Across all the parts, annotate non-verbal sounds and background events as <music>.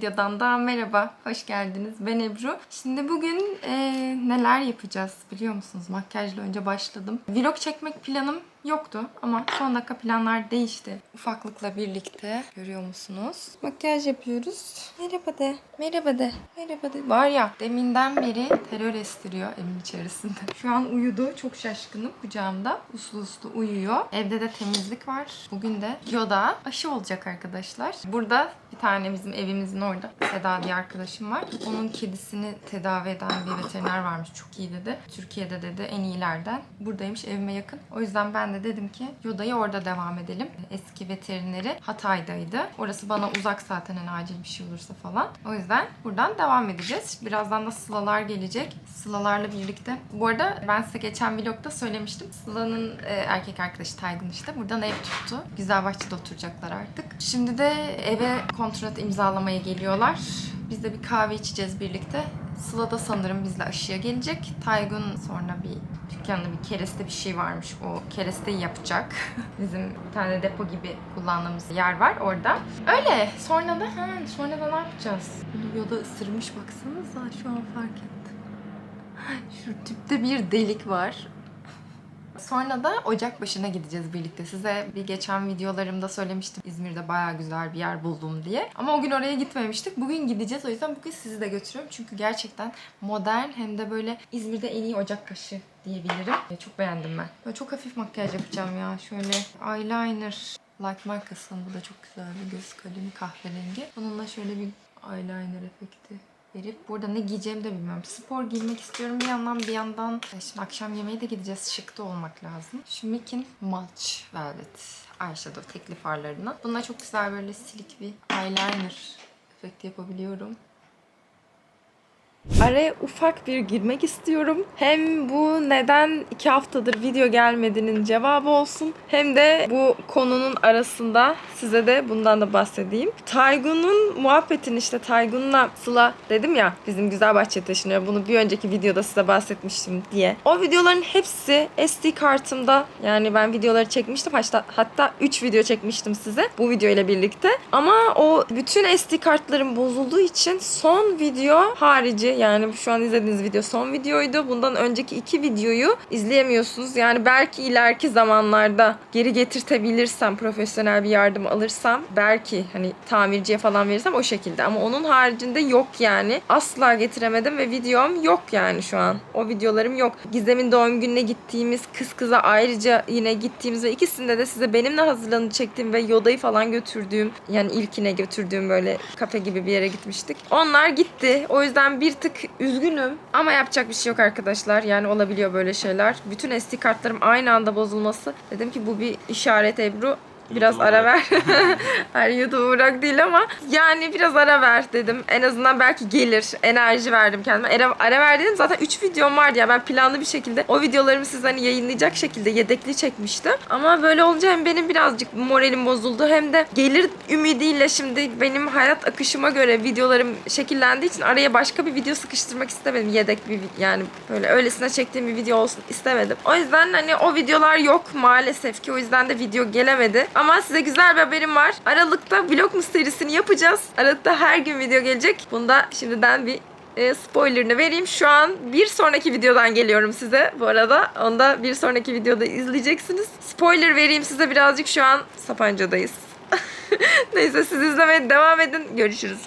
videodan daha merhaba, hoş geldiniz. Ben Ebru. Şimdi bugün e, neler yapacağız biliyor musunuz? Makyajla önce başladım. Vlog çekmek planım yoktu ama son dakika planlar değişti. Ufaklıkla birlikte görüyor musunuz? Makyaj yapıyoruz. Merhaba de, merhaba de, merhaba de. Var ya deminden beri terör estiriyor evin içerisinde. Şu an uyudu, çok şaşkınım kucağımda. Uslu uslu uyuyor. Evde de temizlik var. Bugün de Yoda aşı olacak arkadaşlar. Burada bir tane bizim evimizin orada Seda diye arkadaşım var. Onun kedisini tedavi eden bir veteriner varmış. Çok iyi dedi. Türkiye'de dedi en iyilerden. Buradaymış evime yakın. O yüzden ben de dedim ki Yoda'yı orada devam edelim. Eski veterineri Hatay'daydı. Orası bana uzak zaten en acil bir şey olursa falan. O yüzden buradan devam edeceğiz. Birazdan da Sıla'lar gelecek. Sıla'larla birlikte. Bu arada ben size geçen vlogda söylemiştim. Sıla'nın e, erkek arkadaşı Taygun işte. Buradan ev tuttu. Güzelbahçe'de oturacaklar artık. Şimdi de eve kontrat imzalamaya geliyorlar. Biz de bir kahve içeceğiz birlikte. Sıla da sanırım bizle aşıya gelecek. Taygun sonra bir dükkanda bir kereste bir şey varmış. O keresteyi yapacak. <laughs> Bizim bir tane depo gibi kullandığımız yer var orada. Öyle. Sonra da ha, sonra da ne yapacağız? Yoda ısırmış baksanıza şu an fark ettim. Şu tüpte bir delik var. Sonra da Ocak başına gideceğiz birlikte. Size bir geçen videolarımda söylemiştim. İzmir'de bayağı güzel bir yer buldum diye. Ama o gün oraya gitmemiştik. Bugün gideceğiz. O yüzden bugün sizi de götürüyorum. Çünkü gerçekten modern hem de böyle İzmir'de en iyi Ocak başı diyebilirim. E, Çok beğendim ben. Böyle çok hafif makyaj yapacağım ya. Şöyle eyeliner. Like markasının bu da çok güzel bir göz kalemi kahverengi. Bununla şöyle bir eyeliner efekti verip burada ne giyeceğimi de bilmiyorum. Spor giymek istiyorum bir yandan bir yandan e, şimdi akşam yemeğe de gideceğiz. Şık da olmak lazım. Şu Mickey'in Mulch Velvet Eyeshadow tekli farlarına. Bununla çok güzel böyle silik bir eyeliner efekti yapabiliyorum. Araya ufak bir girmek istiyorum. Hem bu neden iki haftadır video gelmediğinin cevabı olsun. Hem de bu konunun arasında size de bundan da bahsedeyim. Taygun'un muhabbetini işte Taygun'la Sıla dedim ya bizim güzel bahçe taşınıyor. Bunu bir önceki videoda size bahsetmiştim diye. O videoların hepsi SD kartımda. Yani ben videoları çekmiştim. Hatta, hatta 3 video çekmiştim size bu video ile birlikte. Ama o bütün SD kartlarım bozulduğu için son video harici yani şu an izlediğiniz video son videoydu. Bundan önceki iki videoyu izleyemiyorsunuz. Yani belki ileriki zamanlarda geri getirtebilirsem, profesyonel bir yardım alırsam belki hani tamirciye falan verirsem o şekilde. Ama onun haricinde yok yani. Asla getiremedim ve videom yok yani şu an. O videolarım yok. Gizem'in doğum gününe gittiğimiz kız kıza ayrıca yine gittiğimiz ve ikisinde de size benimle hazırlanıp çektiğim ve Yoda'yı falan götürdüğüm yani ilkine götürdüğüm böyle kafe gibi bir yere gitmiştik. Onlar gitti. O yüzden bir tık üzgünüm. Ama yapacak bir şey yok arkadaşlar. Yani olabiliyor böyle şeyler. Bütün SD kartlarım aynı anda bozulması. Dedim ki bu bir işaret Ebru. Biraz ara ver. <laughs> Hayır YouTube'u bırak değil ama yani biraz ara ver dedim. En azından belki gelir. Enerji verdim kendime. Ara, ara ver dedim. Zaten 3 videom vardı ya. Ben planlı bir şekilde o videolarımı size hani yayınlayacak şekilde yedekli çekmiştim. Ama böyle olunca hem benim birazcık moralim bozuldu hem de gelir ümidiyle şimdi benim hayat akışıma göre videolarım şekillendiği için araya başka bir video sıkıştırmak istemedim. Yedek bir yani böyle öylesine çektiğim bir video olsun istemedim. O yüzden hani o videolar yok maalesef ki. O yüzden de video gelemedi. Ama size güzel bir haberim var. Aralıkta vlog serisini yapacağız. Aralıkta her gün video gelecek. Bunda şimdiden bir e, spoilerını vereyim. Şu an bir sonraki videodan geliyorum size bu arada. Onu da bir sonraki videoda izleyeceksiniz. Spoiler vereyim size birazcık şu an Sapanca'dayız. <laughs> Neyse siz izlemeye devam edin. Görüşürüz.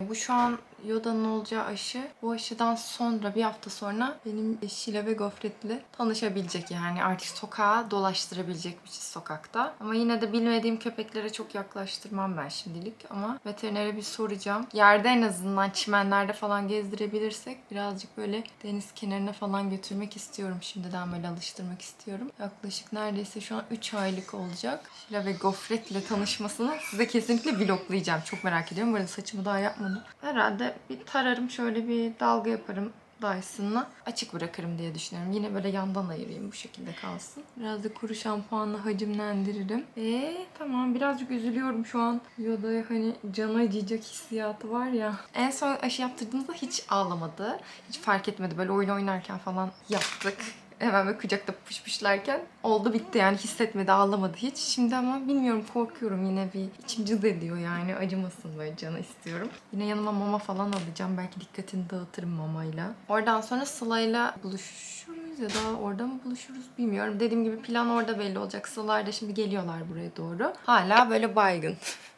Bu şu an Yoda'nın olacağı aşı. Bu aşıdan sonra bir hafta sonra benim Şile ve Gofret'le tanışabilecek yani artık sokağa dolaştırabilecekmişiz sokakta. Ama yine de bilmediğim köpeklere çok yaklaştırmam ben şimdilik ama veterinere bir soracağım. Yerde en azından çimenlerde falan gezdirebilirsek birazcık böyle deniz kenarına falan götürmek istiyorum. Şimdiden böyle alıştırmak istiyorum. Yaklaşık neredeyse şu an 3 aylık olacak. Şile ve Gofret'le tanışmasını size kesinlikle vloglayacağım. Çok merak ediyorum. Arada saçımı daha yapmadım. Herhalde bir tararım şöyle bir dalga yaparım Dyson'la açık bırakırım diye düşünüyorum. Yine böyle yandan ayırayım bu şekilde kalsın. Biraz da kuru şampuanla hacimlendiririm. Eee tamam birazcık üzülüyorum şu an. Yoda'ya hani canı acıyacak hissiyatı var ya. En son aşı yaptırdığımızda hiç ağlamadı. Hiç fark etmedi. Böyle oyun oynarken falan yaptık. Hemen böyle kucakta pışpışlarken oldu bitti yani hissetmedi ağlamadı hiç. Şimdi ama bilmiyorum korkuyorum yine bir içim cız ediyor yani acımasın böyle canı istiyorum. Yine yanıma mama falan alacağım belki dikkatini dağıtırım mamayla. Oradan sonra Sıla'yla buluşuruz ya da orada mı buluşuruz bilmiyorum. Dediğim gibi plan orada belli olacak. Sılalar da şimdi geliyorlar buraya doğru. Hala böyle baygın. <laughs>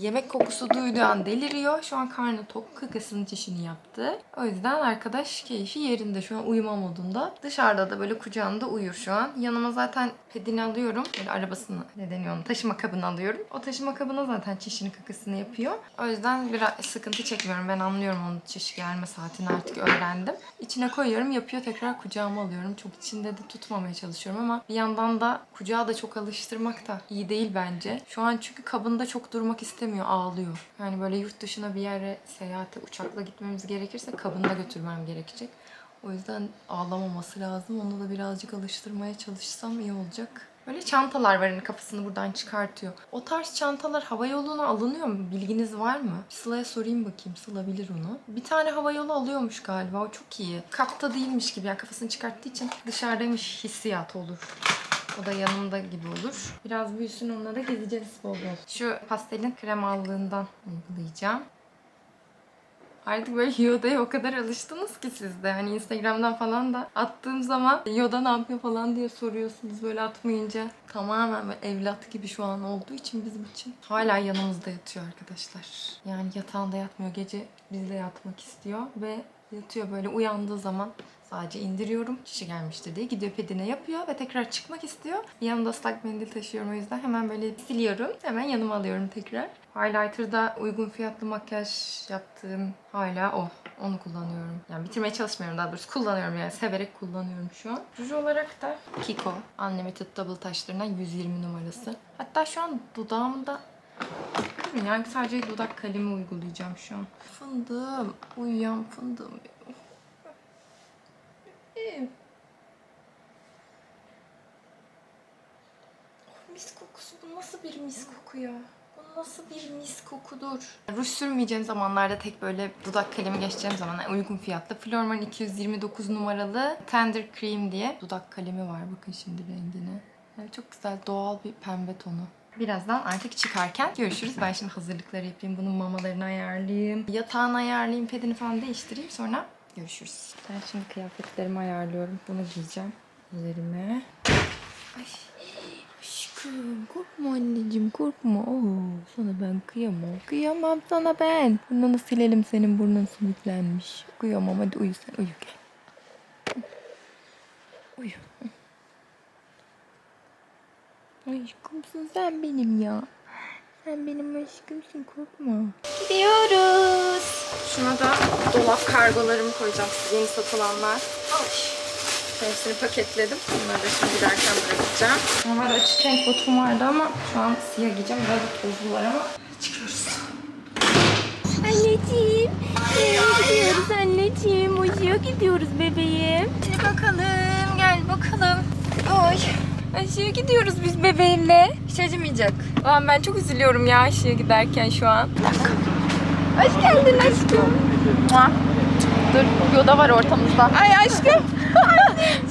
Yemek kokusu duyduğu an deliriyor. Şu an karnı tok. Kakasının çişini yaptı. O yüzden arkadaş keyfi yerinde. Şu an uyuma modunda. Dışarıda da böyle kucağında uyur şu an. Yanıma zaten pedini alıyorum. Böyle arabasını ne deniyor onu taşıma kabını alıyorum. O taşıma kabına zaten çişini kakasını yapıyor. O yüzden biraz sıkıntı çekmiyorum. Ben anlıyorum onun çiş gelme saatini artık öğrendim. İçine koyuyorum yapıyor tekrar kucağıma alıyorum. Çok içinde de tutmamaya çalışıyorum ama bir yandan da kucağa da çok alıştırmak da iyi değil bence. Şu an çünkü kabında çok durmak istemiyor ağlıyor. Yani böyle yurt dışına bir yere seyahate uçakla gitmemiz gerekirse kabında götürmem gerekecek. O yüzden ağlamaması lazım. Onu da birazcık alıştırmaya çalışsam iyi olacak. Böyle çantalar var hani kafasını buradan çıkartıyor. O tarz çantalar hava yoluna alınıyor mu? Bilginiz var mı? Sıla'ya sorayım bakayım. Sıla bilir onu. Bir tane hava yolu alıyormuş galiba. O çok iyi. Kapta değilmiş gibi. Yani kafasını çıkarttığı için dışarıdaymış hissiyat olur. O da yanında gibi olur. Biraz büyüsün onunla da gezeceğiz bol bol. Şu pastelin kremallığından uygulayacağım. Artık böyle Yoda'ya o kadar alıştınız ki siz de. Hani Instagram'dan falan da attığım zaman Yoda ne yapıyor falan diye soruyorsunuz böyle atmayınca. Tamamen böyle evlat gibi şu an olduğu için bizim için. Hala yanımızda yatıyor arkadaşlar. Yani yatağında yatmıyor. Gece bizle yatmak istiyor ve yatıyor böyle uyandığı zaman Sadece indiriyorum. Şişi gelmiştir diye. Gidiyor pedine yapıyor ve tekrar çıkmak istiyor. Yanımda ıslak mendil taşıyorum o yüzden. Hemen böyle siliyorum. Hemen yanıma alıyorum tekrar. Highlighter'da uygun fiyatlı makyaj yaptığım hala o. Onu kullanıyorum. Yani bitirmeye çalışmıyorum daha doğrusu. Kullanıyorum yani. Severek kullanıyorum şu an. Ruj olarak da Kiko. Unlimited Double taşlarından 120 numarası. Hatta şu an dudağımda yani sadece dudak kalemi uygulayacağım şu an. Fındığım. Uyuyan fındığım Bebeğim. Oh, mis kokusu. Bu nasıl bir mis koku ya? Bu nasıl bir mis kokudur? Ruj sürmeyeceğim zamanlarda tek böyle dudak kalemi geçeceğim zaman uygun fiyatlı. Flormar'ın 229 numaralı Tender Cream diye dudak kalemi var. Bakın şimdi rengine. Yani çok güzel doğal bir pembe tonu. Birazdan artık çıkarken görüşürüz. Ben şimdi hazırlıkları yapayım. Bunun mamalarını ayarlayayım. Yatağını ayarlayayım. Pedini falan değiştireyim. Sonra görüşürüz. Ben şimdi kıyafetlerimi ayarlıyorum. Bunu giyeceğim üzerime. Ay. Aşkım korkma anneciğim korkma. Oo, sana ben kıyamam. Kıyamam sana ben. Burnunu silelim senin burnun sümüklenmiş. Kıyamam hadi uyu sen uyu gel. Uyu. Aşkımsın sen benim ya. Sen benim aşkımsın korkma. Gidiyoruz. Şuna da dolap kargolarımı koyacağım yeni satılanlar. Ay. Hepsini paketledim. Bunları da şimdi giderken bırakacağım. Normalde açık renk botum vardı ama şu an siyah giyeceğim. Biraz da tozlular ama çıkıyoruz. Anneciğim. gidiyoruz anneciğim. Uyuyor gidiyoruz bebeğim. Hadi bakalım. Gel bakalım. Oy. Aşıya gidiyoruz biz bebeğimle. Hiç acımayacak. Ulan ben çok üzülüyorum ya aşıya giderken şu an. Hoş geldin aşkım. Dur Yoda var ortamızda. Ay aşkım.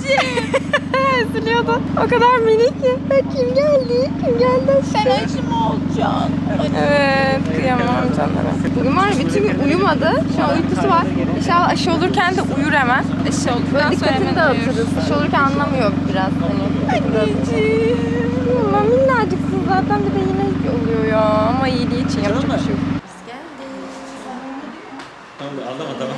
<laughs> Anneciğim. Üzülüyordun. O kadar minik ki. Bak kim geldi? Kim geldi aşkım? Sen aşı mı olacaksın? Evet kıyamam canlara. Bugün var ya bütün gün uyumadı. Şu an uykusu var. İnşallah aşı olurken de uyur hemen. Aşı olduktan Böyle dikkatini dağıtırız. Aşı olurken anlamıyor biraz hani. Anneciğim. Ama minnacıksın zaten bir de yine oluyor ya. Ama iyiliği için yapacak bir şey yok. Tamam anlamadı tamam.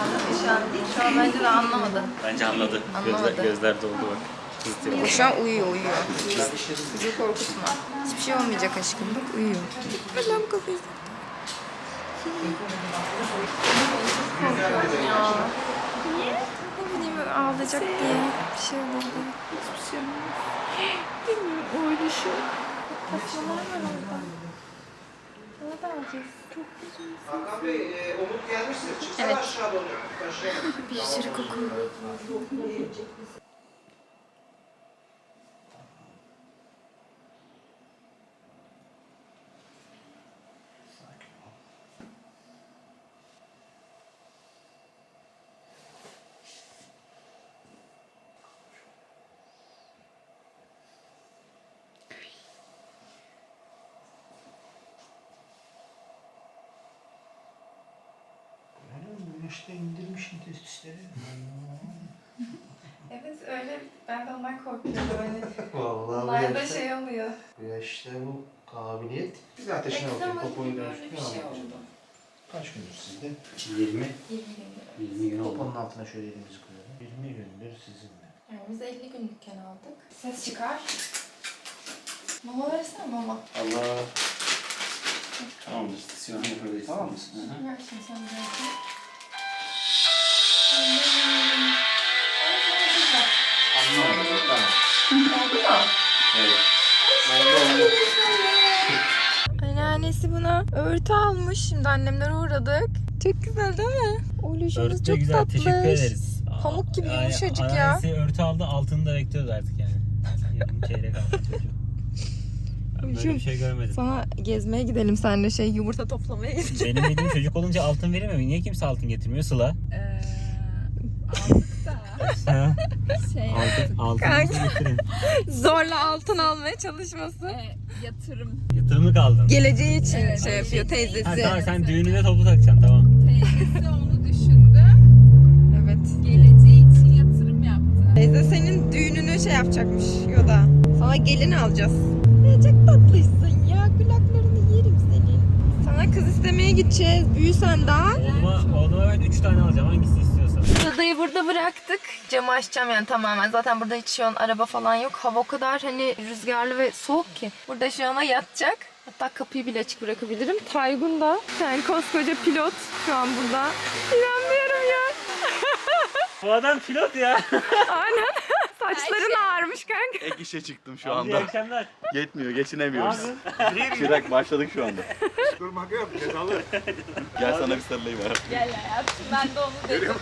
Anladı şu an değil. Şu an bence de anlamadı. Bence anladı. Anlamadı. Gözler, gözler doldu bak. Kızdı. Şu an uyuyor uyuyor. Bizi korkutma. Hiçbir şey olmayacak aşkım bak uyuyor. Allah'ım kafayı. Korkuyorum ya. Niye? Ne bileyim ağlayacak diye. Bir şey diye. Hiçbir şey olmaz. Bilmiyorum şey. Kaçmalar var orada. Ona da alacağız. Hakan Bey, e, Umut gelmiştir. Çıksana Evet. aşağı doğru. Aşağı. Bir sürü koku. İşte indirmişsin testisleri. <laughs> Evet öyle ben de ondan korkuyorum. Hani <laughs> Vallahi bu da yaşta, şey oluyor. bu yaşta bu kabiliyet. De ateşine. Eksem Popoyu böyle dönüştürüyor. bir şey ama. oldu. Kaç gündür sizde? 20. 20 gündür. 20 gün oldu. Poponun altına şöyle elimizi koyalım. 20 gündür sizinle. Yani biz 50 günlükken aldık. Ses çıkar. Mama versene mama. Allah. Tamamdır. Siyah yapabiliriz. Tamam mısın? Hı hı. Ver şimdi sen biraz. Anlamadım. Oldu mu? Evet. Oldu oldu. Anneannesi buna örtü almış. Şimdi annemlere uğradık. Çok güzel değil mi? Örtü de çok güzel. tatlış. Teşekkür ederiz. Pamuk gibi Ay- yumuşacık ya. Anneannesi örtü aldı altını da bekliyoruz artık yani. Yarım çeyrek aldı çocuğu. Ben böyle bir şey görmedim. Sana gezmeye gidelim senle şey yumurta toplamaya gidelim. Benim dediğim çocuk olunca altın verir mi? Niye kimse altın getirmiyor? Sıla. Aldık şey altın, altınınızı getirin. Zorla altın almaya çalışması. e, yatırım Yatırımlık aldın. Geleceği için Evet. şey yapıyor teyzesi. Ha, tamam sen düğününe toplu takacaksın tamam. teyzesi onu düşündü. Evet. Geleceği için yatırım yaptı. Teyze senin düğününü şey yapacakmış Yoda. Sana gelin alacağız. Ne çok tatlısın ya. Kulaklarını yerim senin. Sana kız istemeye gideceğiz. Büyüsen daha. Burada bıraktık. Camı açacağım yani tamamen. Zaten burada hiç şu an araba falan yok. Hava o kadar hani rüzgarlı ve soğuk ki. Burada şu ana yatacak. Hatta kapıyı bile açık bırakabilirim. Taygun da yani koskoca pilot şu an burada. İnanmıyorum ya. Bu adam pilot ya. <laughs> Aynen. Saçların ağarmış kanka. Ek işe çıktım şu İyi anda. akşamlar. Yetmiyor, Ne geçinemiyoruz. yapıyorsun? <laughs> Çırak başladık şu anda. Durmak yok cezalı. Gel sana bir sarılayım ver. Gel hayatım ben de onu dedim.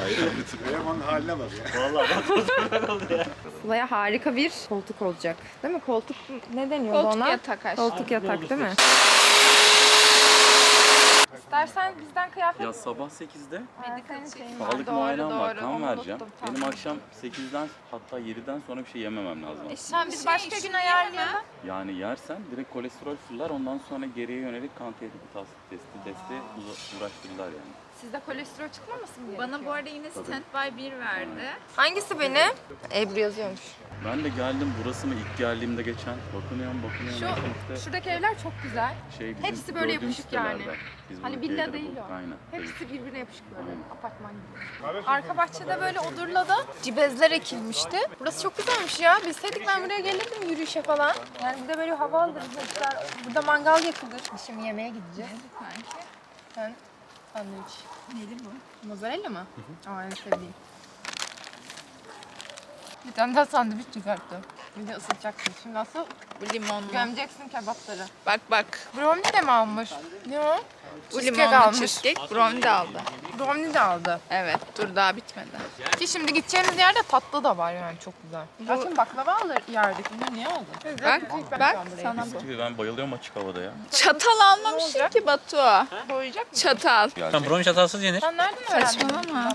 Hayır, lütfen. Elemanın haline bak ya. Vallahi bak tozundan oldu ya. Sıla'ya harika bir koltuk olacak. Değil mi? Koltuk ne deniyor Koltuk ona? yatak aşkım. Koltuk yatak değil mi? İstersen bizden kıyafet Ya sabah 8'de Medical check. sağlık Doğru, muayenem var, doğru. kan Onu vereceğim. unuttum, Benim akşam 8'den hatta 7'den sonra bir şey yememem lazım aslında. Sen biz Şey, başka gün şunu ayarlayalım. Yani yersen direkt kolesterol fırlar ondan sonra geriye yönelik kan testi testi testi uza- uğraştırırlar yani. Sizde kolesterol çıkmamasın diye. Bana bu arada yine standby 1 verdi. Hangisi benim? Ebru yazıyormuş. Ben de geldim burası mı ilk geldiğimde geçen bakınıyorum bakınıyorum. Şu- bakın işte Şuradaki evler çok güzel. şey bizim hepsi böyle gördüğümüz yapışık yani. sitelerde. Biz Hani buradaki villa evleri değil bulduk, o. Aynen. Hepsi birbirine yapışık böyle. Aynen. Apartman gibi. Arka bahçede böyle odurlada cibezler ekilmişti. Burası çok güzelmiş ya. Bilseydik ben buraya gelirdim yürüyüşe falan. Yani bir de böyle hava alırız. Burada mangal yakılır. Biz Şimdi yemeğe gideceğiz. Sanki. Sandviç. Neli bu? Mozzarella mı? Aa en sevdiğim. Bir tane daha sandviç çıkarttı. Bir de ısıtacaksın. Şimdi nasıl Bu limonlu. gömeceksin kebapları. Bak bak. Brownie de mi almış? Ne o? Bu Cheesecake limonlu almış. cheesecake. Brownie de aldı. Brownie de aldı. Evet dur daha bitmedi. Ki şimdi gideceğimiz yerde tatlı da var yani çok güzel. Zaten baklava alır yerdik. Bunu niye aldın? Bak bak sana bu. Gibi ben bayılıyorum açık havada ya. Çatal almamışım ki Batu. Doyacak mısın? Çatal. Sen brownie çatalsız yenir. Sen nereden öğrendin? Saçmalama.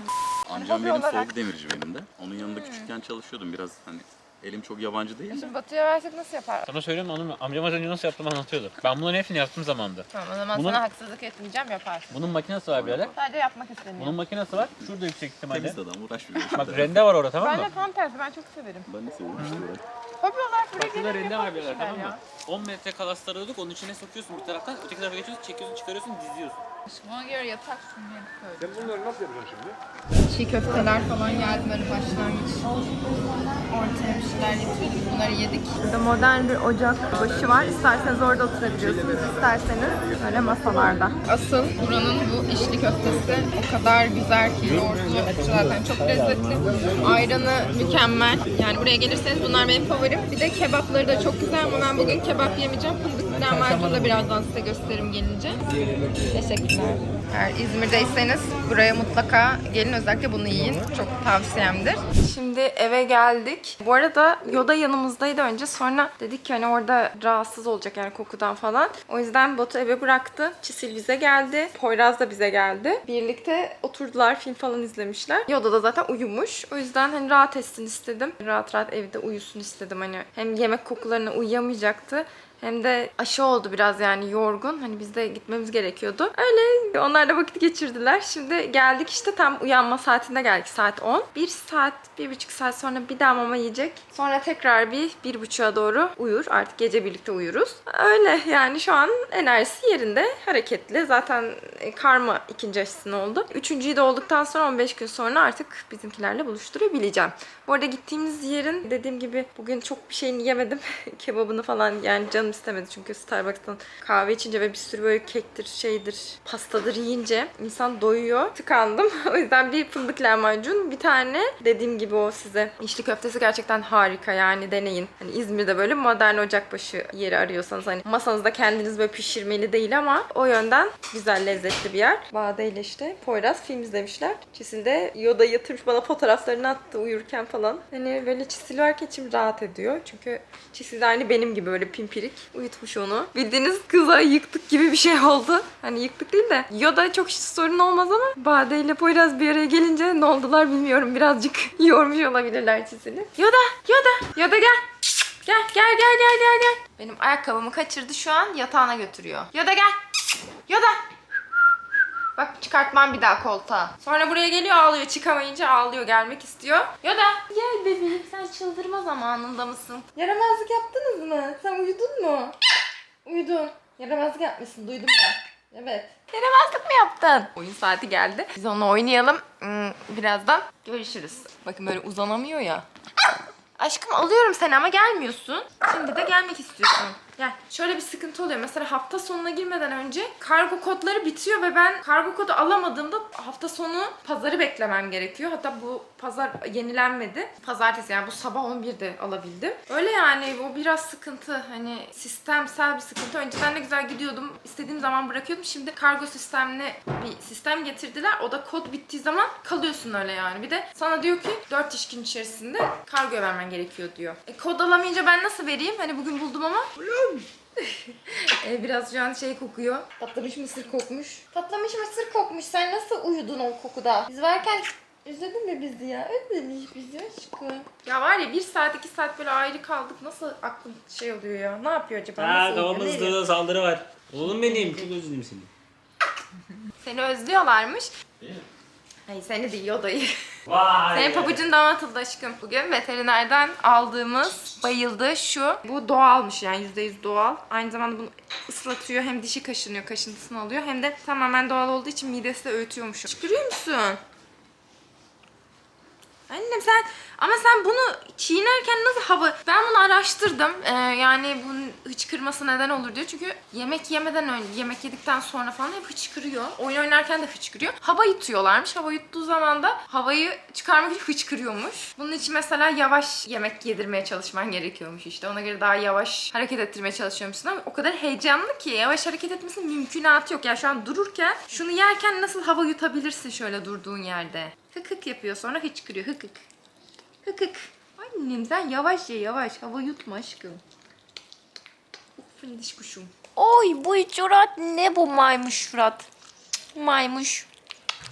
Amcam benim soğuk demirci benim de. Yanında küçükken çalışıyordum biraz hani elim çok yabancı değil de. Şimdi Batu'ya versek nasıl yapar? Sana söyleyeyim onu amcam az önce nasıl yaptığımı anlatıyordu. Ben bunların hepsini yaptığım zamandı. Tamam o zaman Bunun- sana haksızlık etmeyeceğim yaparsın. Bunun makinesi var birader. Sadece yapmak istemiyorum. Bunun makinesi var. Şurada yüksek ihtimalle. Temiz adam uğraşmıyor. Bak rende var orada tamam Ben mı? de tam tersi ben çok severim. Ben de seviyorum işte böyle. Hobi olarak buraya Şurada gelip rende var yapalım birader şeyler tamam ya. mı? 10 metre kalastar alıyorduk onun içine sokuyorsun bir taraftan öteki tarafa geçiyorsun çekiyorsun çıkarıyorsun diziyorsun. Ona göre yatak şunu koydum. Bunları nasıl yapacaksın şimdi? Çiğ köfteler falan geldi böyle başlangıç. Ortaya bir şeyler getirdik. Bunları yedik. Burada modern bir ocak başı var. İsterseniz orada oturabiliyorsunuz. isterseniz böyle masalarda. Asıl buranın bu içli köftesi o kadar güzel ki yoğurtlu zaten çok lezzetli. Ayranı mükemmel. Yani buraya gelirseniz bunlar benim favorim. Bir de kebapları da çok güzel ama ben bugün kebap yemeyeceğim. Fındık lahmacunu da birazdan size gösteririm gelince. Teşekkürler. Eğer İzmir'deyseniz buraya mutlaka gelin. Özellikle bunu yiyin. Çok tavsiyemdir. Şimdi eve geldik. Bu arada Yoda yanımızdaydı önce. Sonra dedik ki hani orada rahatsız olacak yani kokudan falan. O yüzden Batu eve bıraktı. Çisil bize geldi. Poyraz da bize geldi. Birlikte oturdular. Film falan izlemişler. Yoda da zaten uyumuş. O yüzden hani rahat etsin istedim. Rahat rahat evde uyusun istedim. Hani hem yemek kokularına uyuyamayacaktı Hem de aşı oldu biraz yani yorgun. Hani biz de gitmemiz gerekiyordu. Öyle onlar da vakit geçirdiler. Şimdi geldik işte tam uyanma saatinde geldik saat 10. Bir saat, bir buçuk saat sonra bir daha mama yiyecek. Sonra tekrar bir, bir buçuğa doğru uyur. Artık gece birlikte uyuruz. Öyle yani şu an enerjisi yerinde, hareketli. Zaten e, karma ikinci aşısını oldu. Üçüncüyü de olduktan sonra 15 gün sonra artık bizimkilerle buluşturabileceğim. Bu arada gittiğimiz yerin dediğim gibi bugün çok bir şeyini yemedim. <laughs> Kebabını falan yani canım istemedi çünkü Starbucks'tan kahve içince ve bir sürü böyle kektir, şeydir, pastadır yiyince insan doyuyor. Tıkandım. <laughs> o yüzden bir fındık lahmacun, bir tane dediğim gibi o size içli köftesi gerçekten harika yani deneyin. Hani İzmir'de böyle modern ocakbaşı yeri arıyorsanız hani masanızda kendiniz böyle pişirmeli değil ama o yönden güzel lezzetli bir yer. Bade ile işte Poyraz film izlemişler. Çisil de Yoda yatırmış bana fotoğraflarını attı uyurken falan. Hani böyle Çisil varken içim rahat ediyor. Çünkü Çisil de aynı benim gibi böyle pimpirik. Uyutmuş onu. Bildiğiniz kıza yıktık gibi bir şey <laughs> oldu. Hani yıktık değil de Yoda çok hiç sorun olmaz ama Bade ile Poyraz bir araya gelince ne oldular bilmiyorum. Birazcık <laughs> yormuş olabilirler Çisil'i. Yoda! Yoda! Yoda gel! Gel gel gel gel gel gel. Benim ayakkabımı kaçırdı şu an yatağına götürüyor. Yoda gel. Yoda. Bak çıkartmam bir daha koltuğa. Sonra buraya geliyor ağlıyor. Çıkamayınca ağlıyor. Gelmek istiyor. Yoda. Gel bebeğim sen çıldırma zamanında mısın? Yaramazlık yaptınız mı? Sen uyudun mu? Uyudun. Yaramazlık yapmışsın. Duydum ben. Evet. Yaramazlık mı yaptın? Oyun saati geldi. Biz onunla oynayalım. Hmm, birazdan görüşürüz. Bakın böyle uzanamıyor ya. Aşkım alıyorum seni ama gelmiyorsun. Şimdi de gelmek istiyorsun. Gel. Şöyle bir sıkıntı oluyor. Mesela hafta sonuna girmeden önce kargo kodları bitiyor ve ben kargo kodu alamadığımda hafta sonu pazarı beklemem gerekiyor. Hatta bu pazar yenilenmedi. Pazartesi yani bu sabah 11'de alabildim. Öyle yani o biraz sıkıntı. Hani sistemsel bir sıkıntı. Önceden ne güzel gidiyordum. istediğim zaman bırakıyordum. Şimdi kargo sistemine bir sistem getirdiler. O da kod bittiği zaman kalıyorsun öyle yani. Bir de sana diyor ki 4 iş gün içerisinde kargo vermen gerekiyor diyor. E, kod alamayınca ben nasıl vereyim? Hani bugün buldum ama <laughs> e, biraz şu an şey kokuyor. Patlamış mısır kokmuş. Patlamış mısır kokmuş. Sen nasıl uyudun o kokuda? Biz varken Özledin mi bizi ya? Özlemiş bizi aşkım. Ya var ya bir saat iki saat böyle ayrı kaldık. Nasıl aklım şey oluyor ya? Ne yapıyor acaba? Ha kafamızda da saldırı var. Oğlum benim çok özledim seni. Seni özlüyorlarmış. Hayır seni değil odayı. Vay. Senin pabucun damatıldı aşkım. Bugün veterinerden aldığımız bayıldı şu. Bu doğalmış yani %100 doğal. Aynı zamanda bunu ıslatıyor. Hem dişi kaşınıyor, kaşıntısını alıyor. Hem de tamamen doğal olduğu için midesi de öğütüyormuş. Çıkarıyor musun? Annem sen ama sen bunu çiğnerken nasıl hava... Ben bunu araştırdım. Ee, yani bunun hıçkırması neden olur diyor. Çünkü yemek yemeden önce, yemek yedikten sonra falan hep hıçkırıyor. Oyun oynarken de hıçkırıyor. Hava yutuyorlarmış. Hava yuttuğu zaman da havayı çıkarmak için hıçkırıyormuş. Bunun için mesela yavaş yemek yedirmeye çalışman gerekiyormuş işte. Ona göre daha yavaş hareket ettirmeye çalışıyormuşsun ama o kadar heyecanlı ki yavaş hareket etmesinin mümkünatı yok. Yani şu an dururken şunu yerken nasıl hava yutabilirsin şöyle durduğun yerde. Hık hık yapıyor sonra hıçkırıyor hık hık. Hık hık. Annem sen yavaş ye yavaş. Hava yutma aşkım. Uf fındiş kuşum. Oy bu surat ne bu maymuş surat. Maymuş.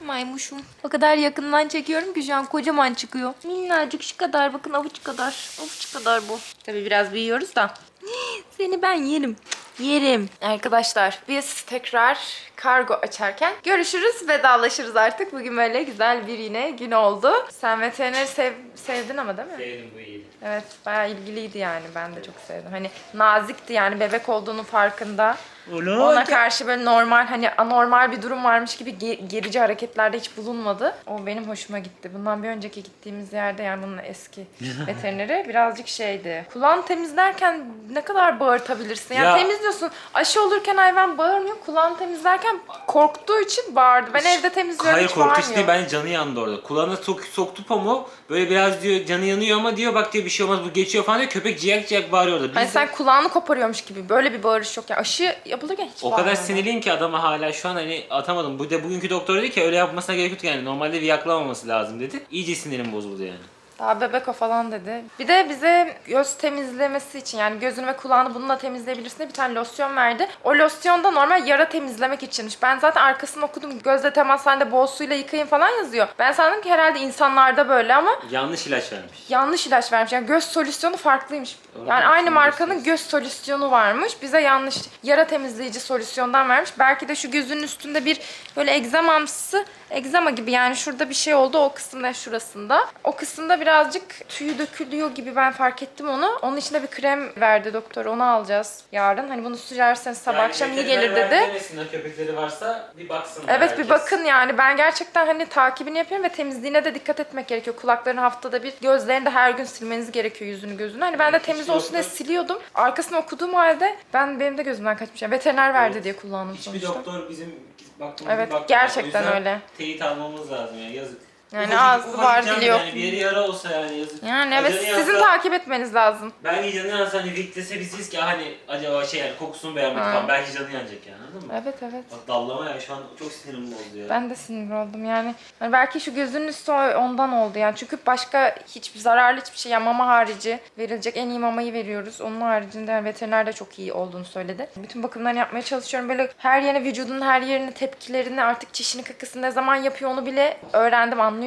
Maymuşum. O kadar yakından çekiyorum ki şu an kocaman çıkıyor. Minnacık şu kadar bakın avuç kadar. Avuç kadar bu. Tabii biraz büyüyoruz da. <gasps> Seni ben yerim. Yerim. Arkadaşlar biz tekrar kargo açarken görüşürüz vedalaşırız artık. Bugün böyle güzel bir yine gün oldu. Sen veterineri sev, sevdin ama değil mi? Sevdim bu iyiydi. Evet bayağı ilgiliydi yani ben de çok sevdim. Hani nazikti yani bebek olduğunun farkında. Ona karşı böyle normal hani anormal bir durum varmış gibi ge- gerici hareketlerde hiç bulunmadı. O benim hoşuma gitti. Bundan bir önceki gittiğimiz yerde yani bunun eski <laughs> veterineri birazcık şeydi. Kulağını temizlerken ne kadar bağırtabilirsin? Yani Ya- temizliyorsun. Aşı olurken hayvan bağırmıyor. Kulağını temizlerken korktuğu için bağırdı. Ben evde temizliyorum Hayır hiç korkunç bağırmıyor. değil bence canı yandı orada. Kulağına sok, soktu pamuğu böyle biraz diyor canı yanıyor ama diyor bak diyor bir şey olmaz bu geçiyor falan diyor. Köpek ciyak ciyak bağırıyor orada. Biz Hani de sen kulağını koparıyormuş gibi böyle bir bağırış yok. Yani aşı yapılırken hiç o kadar bağırmıyor. sinirliyim ki adama hala şu an hani atamadım. Bu da bugünkü doktor dedi ki öyle yapmasına gerek yok yani normalde bir yaklamaması lazım dedi. İyice sinirim bozuldu yani. Daha bebek o falan dedi. Bir de bize göz temizlemesi için yani gözünü ve kulağını bununla temizleyebilirsin diye bir tane losyon verdi. O losyon da normal yara temizlemek içinmiş. Ben zaten arkasını okudum. Gözle temas halinde bol suyla yıkayın falan yazıyor. Ben sandım ki herhalde insanlarda böyle ama Yanlış ilaç vermiş. yanlış ilaç vermiş. Yani göz solüsyonu farklıymış. Öyle Yani aynı markanın göz solüsyonu varmış. Bize yanlış yara temizleyici solüsyondan vermiş. Belki de şu gözünün üstünde bir böyle egzamamsı, egzama gibi yani şurada bir şey oldu o kısımda şurasında. O kısımda birazcık tüyü dökülüyor gibi ben fark ettim onu. Onun için de bir krem verdi doktor. Onu alacağız yarın. Hani bunu sürerseniz sabah Yani akşam iyi gelir dedi. köpekleri varsa bir baksın. Evet bir bakın yani ben gerçekten hani takibini yapıyorum ve temizliğine de dikkat etmek gerekiyor. Kulaklarını haftada bir, gözlerini de her gün silmeniz gerekiyor yüzünü gözünü. Hani ben de temiz olsun diye siliyordum. Arkasını okuduğum halde ben benim de gözümden kaçmış. Yani veteriner verdi Evet. diye kullandım Hiçbir sonuçta. doktor bizim baktığımız Evet, bakmıyor. gerçekten öyle. Teyit almamız lazım yani yazık. Yani ağzı var, dili yok. Yani bir yeri yara olsa yani yazık. Yani evet Acele sizin yansa- takip etmeniz lazım. Belki canı yansa hani viklese biziz ki hani acaba şey yani kokusunu beğenmedik Ha. falan. Belki canı yanacak yani anladın mı? Evet evet. Bak dallama ya şu an çok sinirim bozdu ya. Ben de sinir oldum yani. Hani belki şu gözünün üstü ondan oldu yani. Çünkü başka hiçbir zararlı hiçbir şey yani mama harici verilecek en iyi mamayı veriyoruz. Onun haricinde yani veteriner de çok iyi olduğunu söyledi. Bütün bakımlarını yapmaya çalışıyorum. Böyle her yerine vücudun her yerine tepkilerini artık çişini kakısını ne zaman yapıyor onu bile öğrendim anlıyorum.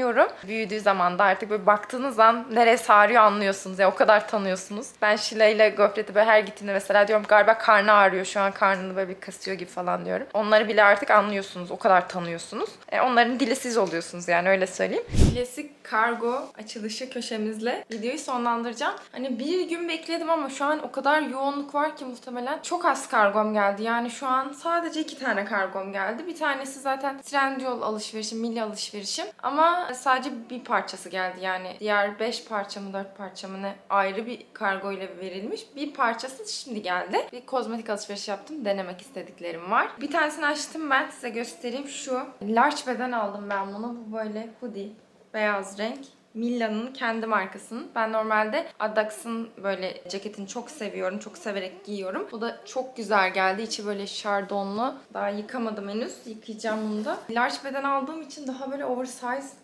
Büyüdüğü zaman da artık böyle baktığınız an nereye ağrıyor anlıyorsunuz ya o kadar tanıyorsunuz. Ben Şile ile Gofret'i böyle her gittiğimde mesela diyorum galiba karnı ağrıyor şu an karnını böyle bir kasıyor gibi falan diyorum. Onları bile artık anlıyorsunuz o kadar tanıyorsunuz. E, onların dili siz oluyorsunuz yani öyle söyleyeyim. Klasik kargo açılışı köşemizle videoyu sonlandıracağım. Hani bir gün bekledim ama şu an o kadar yoğunluk var ki muhtemelen çok az kargom geldi. Yani şu an sadece iki tane kargom geldi. Bir tanesi zaten Trendyol alışverişim, milli alışverişim. Ama sadece bir parçası geldi yani. Diğer 5 parça mı 4 parça mı ne ayrı bir kargo ile verilmiş. Bir parçası şimdi geldi. Bir kozmetik alışveriş yaptım. Denemek istediklerim var. Bir tanesini açtım ben size göstereyim. Şu large beden aldım ben bunu. Bu böyle hoodie. Beyaz renk. Milla'nın kendi markasının. Ben normalde Adax'ın böyle ceketini çok seviyorum. Çok severek giyiyorum. Bu da çok güzel geldi. İçi böyle şardonlu. Daha yıkamadım henüz. Yıkayacağım bunu da. Large beden aldığım için daha böyle oversize.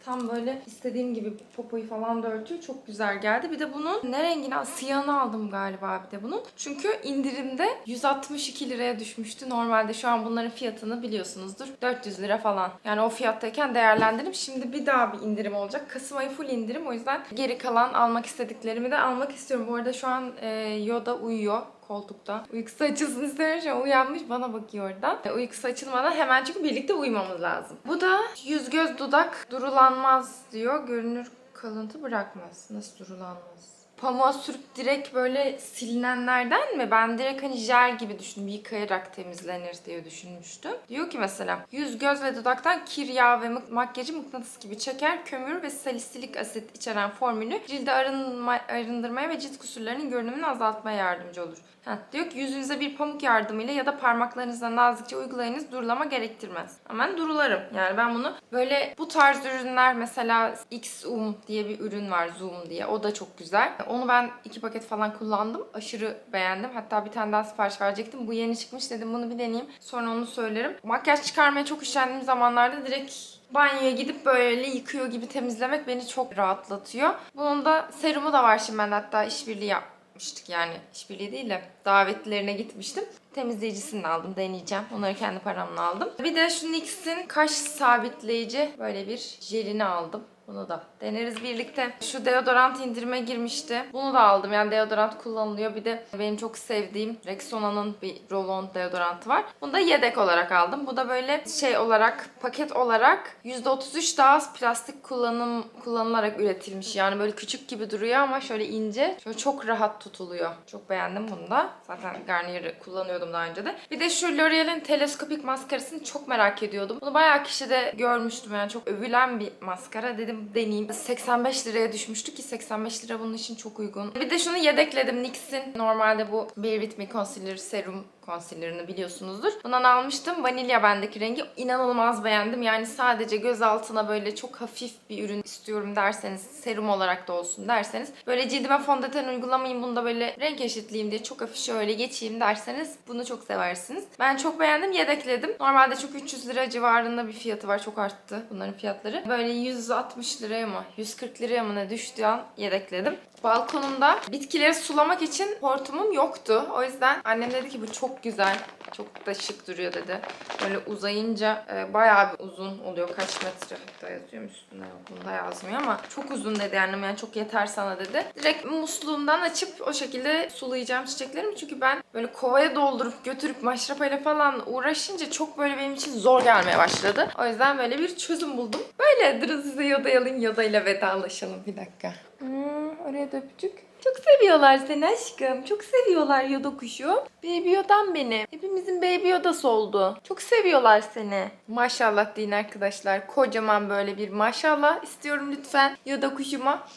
Tam böyle istediğim gibi popoyu falan da örtüyor. Çok güzel geldi. Bir de bunun ne rengini Siyahını aldım galiba bir de bunun. Çünkü indirimde 162 liraya düşmüştü. Normalde şu an bunların fiyatını biliyorsunuzdur. 400 lira falan. Yani o fiyattayken değerlendirdim. Şimdi bir daha bir indirim olacak. Kasım ayı full indirim. O yüzden geri kalan almak istediklerimi de almak istiyorum. Bu arada şu an e, Yoda uyuyor koltukta. Uykusu açılsın istemiyorum. Şu an uyanmış bana bakıyor oradan. E, uykusu açılmadan hemen çünkü birlikte uyumamız lazım. Bu da yüz göz dudak durulanmaz diyor. Görünür kalıntı bırakmaz. Nasıl durulanmaz? Pamuğa sürüp direkt böyle silinenlerden mi? Ben direkt hani jel gibi düşündüm. Yıkayarak temizlenir diye düşünmüştüm. Diyor ki mesela yüz, göz ve dudaktan kir, yağ ve makyajı mıknatıs gibi çeker. Kömür ve salisilik asit içeren formülü cilde arınma, arındırmaya ve cilt kusurlarının görünümünü azaltmaya yardımcı olur. Heh, diyor ki yüzünüze bir pamuk yardımıyla ya da parmaklarınızla nazikçe uygulayınız durulama gerektirmez. Hemen durularım. Yani ben bunu böyle bu tarz ürünler mesela X-Um diye bir ürün var Zoom diye. O da çok güzel. Onu ben iki paket falan kullandım. Aşırı beğendim. Hatta bir tane daha sipariş verecektim. Bu yeni çıkmış dedim bunu bir deneyeyim. Sonra onu söylerim. Makyaj çıkarmaya çok üşendiğim zamanlarda direkt banyoya gidip böyle yıkıyor gibi temizlemek beni çok rahatlatıyor. Bunun da serumu da var şimdi ben hatta işbirliği yapmıştık yani. işbirliği değil de davetlilerine gitmiştim. Temizleyicisini aldım deneyeceğim. Onları kendi paramla aldım. Bir de şu NYX'in kaş sabitleyici böyle bir jelini aldım. Bunu da deneriz birlikte. Şu deodorant indirime girmişti. Bunu da aldım. Yani deodorant kullanılıyor. Bir de benim çok sevdiğim Rexona'nın bir roll-on deodorantı var. Bunu da yedek olarak aldım. Bu da böyle şey olarak, paket olarak %33 daha az plastik kullanım kullanılarak üretilmiş. Yani böyle küçük gibi duruyor ama şöyle ince. Şöyle çok rahat tutuluyor. Çok beğendim bunu da. Zaten Garnier'i kullanıyordum daha önce de. Bir de şu L'Oreal'in teleskopik maskarasını çok merak ediyordum. Bunu bayağı kişi de görmüştüm. Yani çok övülen bir maskara. Dedim deneyeyim. 85 liraya düşmüştü ki 85 lira bunun için çok uygun. Bir de şunu yedekledim. NYX'in normalde bu Bare With Me Concealer Serum concealer'ını biliyorsunuzdur. Bundan almıştım. Vanilya bendeki rengi. inanılmaz beğendim. Yani sadece göz altına böyle çok hafif bir ürün istiyorum derseniz, serum olarak da olsun derseniz, böyle cildime fondöten uygulamayayım bunda böyle renk eşitleyeyim diye çok hafif şöyle geçeyim derseniz bunu çok seversiniz. Ben çok beğendim. Yedekledim. Normalde çok 300 lira civarında bir fiyatı var. Çok arttı bunların fiyatları. Böyle 160 liraya mı, 140 liraya mı ne düştüğü an yedekledim. Balkonumda bitkileri sulamak için hortumum yoktu. O yüzden annem dedi ki bu çok güzel. Çok da şık duruyor dedi. Böyle uzayınca e, bayağı bir uzun oluyor. Kaç metre hatta yazıyor mu üstünde bunda yazmıyor ama çok uzun dedi annem yani çok yeter sana dedi. Direkt musluğumdan açıp o şekilde sulayacağım çiçeklerimi çünkü ben böyle kovaya doldurup götürüp maşrapayla falan uğraşınca çok böyle benim için zor gelmeye başladı. O yüzden böyle bir çözüm buldum. Böyle durun size Yoda ile vedalaşalım bir dakika. Hmm, oraya da öpücük. Çok seviyorlar seni aşkım. Çok seviyorlar Yoda kuşu. Baby Yoda'm benim. Hepimizin Baby Yoda'sı oldu. Çok seviyorlar seni. Maşallah deyin arkadaşlar. Kocaman böyle bir maşallah istiyorum lütfen Yoda kuşuma.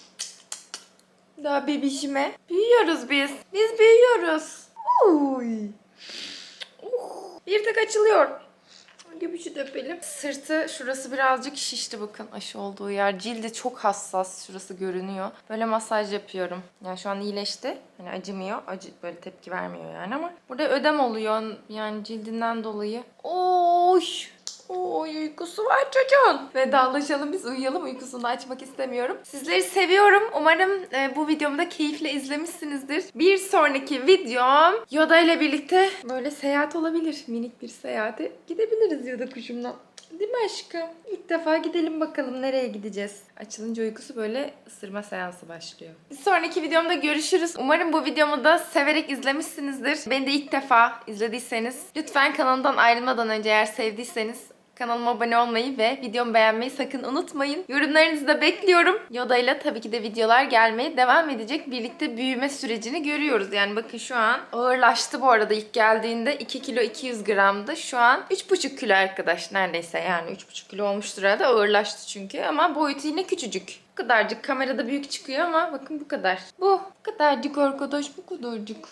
Daha bebişime. Büyüyoruz biz. Biz büyüyoruz. Uy. Uh, bir tek açılıyor. Göbüşü de öpelim. Sırtı şurası birazcık şişti bakın aşı olduğu yer. Cildi çok hassas. Şurası görünüyor. Böyle masaj yapıyorum. Yani şu an iyileşti. Hani acımıyor. Acı böyle tepki vermiyor yani ama burada ödem oluyor. Yani cildinden dolayı. Oy. Oy uykusu var çocuğun. Vedalaşalım biz uyuyalım uykusunu açmak istemiyorum. Sizleri seviyorum. Umarım e, bu videomu da keyifle izlemişsinizdir. Bir sonraki videom Yoda ile birlikte böyle seyahat olabilir. Minik bir seyahate gidebiliriz Yoda kuşumla. Değil mi aşkım? İlk defa gidelim bakalım nereye gideceğiz. Açılınca uykusu böyle ısırma seansı başlıyor. Bir sonraki videomda görüşürüz. Umarım bu videomu da severek izlemişsinizdir. Beni de ilk defa izlediyseniz lütfen kanalımdan ayrılmadan önce eğer sevdiyseniz Kanalıma abone olmayı ve videomu beğenmeyi sakın unutmayın. Yorumlarınızı da bekliyorum. Yoda ile tabii ki de videolar gelmeye devam edecek. Birlikte büyüme sürecini görüyoruz. Yani bakın şu an ağırlaştı bu arada ilk geldiğinde 2 kilo 200 gramdı. Şu an 3,5 kilo arkadaş neredeyse yani 3,5 kilo olmuştur herhalde ağırlaştı çünkü ama boyutu yine küçücük. Bu kadarcık kamerada büyük çıkıyor ama bakın bu kadar. Bu, bu kadarcık arkadaş bu kadarcık.